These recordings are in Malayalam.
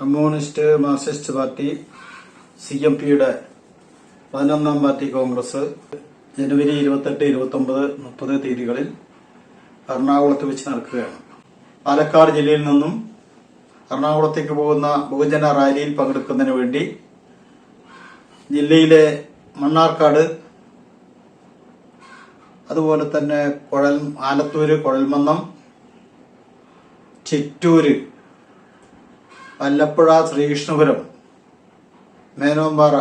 Communist Marxist party C M പിയുടെ പതിനൊന്നാം പാർട്ടി കോൺഗ്രസ് ജനുവരി ഇരുപത്തെട്ട് ഇരുപത്തൊമ്പത് മുപ്പത് തീയതികളിൽ എറണാകുളത്ത് വെച്ച് നടക്കുകയാണ്. പാലക്കാട് ജില്ലയിൽ നിന്നും എറണാകുളത്തേക്ക് പോകുന്ന ബഹുജന റാലിയിൽ പങ്കെടുക്കുന്നതിന് വേണ്ടി ജില്ലയിലെ മണ്ണാർക്കാട് അതുപോലെ തന്നെ കുഴൽ ആലത്തൂര് കുഴൽമന്നം ചിറ്റൂര് വല്ലപ്പുഴ ശ്രീകൃഷ്ണപുരം മേനോമ്പാറ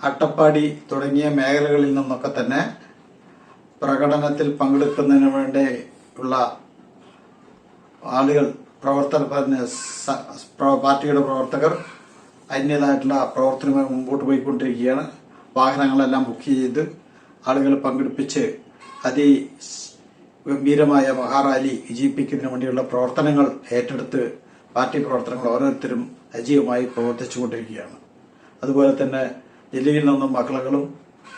അട്ടപ്പാടി തുടങ്ങിയ മേഖലകളിൽ നിന്നൊക്കെ തന്നെ പ്രകടനത്തിൽ പങ്കെടുക്കുന്നതിന് വേണ്ടി ഉള്ള ആളുകൾ പ്രവർത്തന പാർട്ടിയുടെ പ്രവർത്തകർ അതിന്റേതായിട്ടുള്ള പ്രവർത്തനമായി മുമ്പോട്ട് പോയിക്കൊണ്ടിരിക്കുകയാണ്. വാഹനങ്ങളെല്ലാം ബുക്ക് ചെയ്ത് ആളുകൾ പങ്കെടുപ്പിച്ച് അതി ഗംഭീരമായ മഹാറാലി വിജയിപ്പിക്കുന്നതിന് വേണ്ടിയുള്ള പ്രവർത്തനങ്ങൾ ഏറ്റെടുത്ത് പാർട്ടി പ്രവർത്തനങ്ങൾ ഓരോരുത്തരും അജീവമായി പ്രവർത്തിച്ചുകൊണ്ടിരിക്കുകയാണ്. അതുപോലെ തന്നെ ജില്ലയിൽ നിന്നും മക്കളുകളും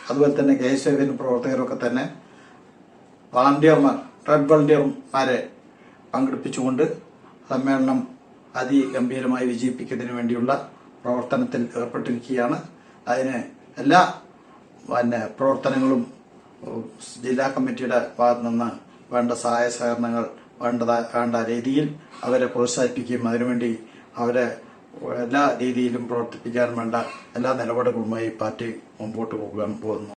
അതുപോലെ തന്നെ കെ എസ് പ്രവർത്തകരൊക്കെ തന്നെ വളണ്ടിയർമാർ റെഡ് വളണ്ടിയർമാരെ പങ്കെടുപ്പിച്ചുകൊണ്ട് സമ്മേളനം അതിഗംഭീരമായി വിജയിപ്പിക്കുന്നതിന് വേണ്ടിയുള്ള പ്രവർത്തനത്തിൽ ഏർപ്പെട്ടിരിക്കുകയാണ്. അതിന് എല്ലാ പിന്നെ പ്രവർത്തനങ്ങളും ജില്ലാ കമ്മിറ്റിയുടെ ഭാഗത്തു നിന്ന് വേണ്ട സഹായ സഹകരണങ്ങൾ വേണ്ടത വേണ്ട രീതിയിൽ അവരെ പ്രോത്സാഹിപ്പിക്കുകയും അതിനുവേണ്ടി അവരെ എല്ലാ രീതിയിലും പ്രവർത്തിപ്പിക്കാൻ വേണ്ട എല്ലാ നിലപാടുകളുമായി പാർട്ടി മുമ്പോട്ട് പോകാൻ പോകുന്നു